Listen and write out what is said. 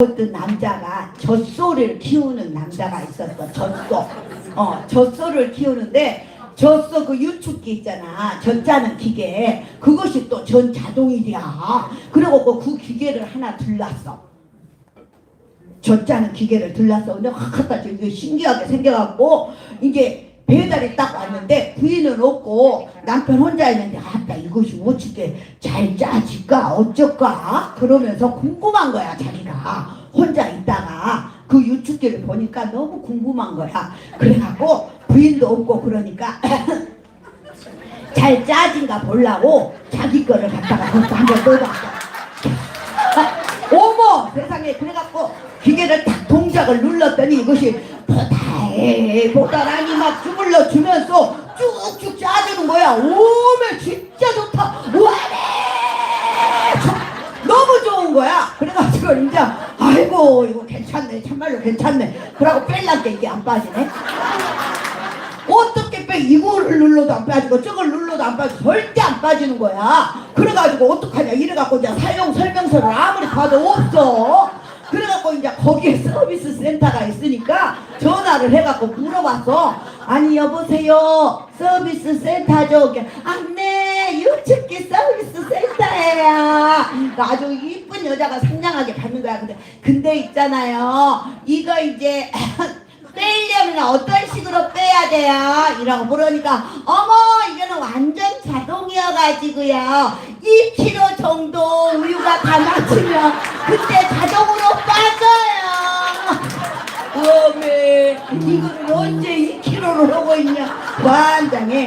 어떤 남자가 젖소를 키우는 남자가 있었어. 젖소. 어, 젖소를 키우는데 젖소 그 유축기 있잖아. 젖 짜는 기계. 그것이 또 전 자동이야. 그리고 그 기계를 하나 들랐어. 젖 짜는 기계를 들랐어. 근데 확 갖다 줘. 이게 신기하게 생겨갖고 이게 배달이 딱 왔는데 부인은 없고 남편 혼자 있는데 아따 이것이 어떻게 잘 짜질까? 어쩔까? 그러면서 궁금한 거야 자기가. 혼자 있다가 그 유축기를 보니까 너무 궁금한 거야. 그래갖고 부인도 없고 그러니까 잘 짜진가 보려고 자기 거를 갖다가 거기서 한번 넣어봤어. 어머 세상에. 그래갖고 기계를 딱 동작을 눌렀더니 이것이 보다해 보다라니 막 주물러 주면서 쭉쭉 짜주는 거야. 오메 진짜 좋다. 우와네 너무 좋은 거야. 그래가지고 이제 아이고 이거 괜찮네. 참말로 괜찮네. 그러고 뺄란게 이게 안 빠지네. 어떻게 빼? 이거를 눌러도 안 빠지고 저걸 눌러도 안 빠지고 절대 안 빠지는 거야. 그래가지고 어떡하냐. 이래갖고 이제 사용 설명서를 아무리 봐도 없어 그래갖고 이제 거기에 서비스 센터가 있으니까 전화를 해갖고 물어봤어. 아니 여보세요. 서비스 센터죠 아네 유축기 서비스 센터예요. 아주 이쁜 여자가 상냥하게 받는 거야. 근데 근데 있잖아요. 이거 이제 빼려면 어떤 식으로 빼야 돼요? 이라고 물으니까 어머 이거는 완전 자동이어가지고요. 1kg 정도 우유가 다 맞추면 그때 자동으로 빠져요. 어메 이거를 언제 2kg로 하고 있냐? 완장해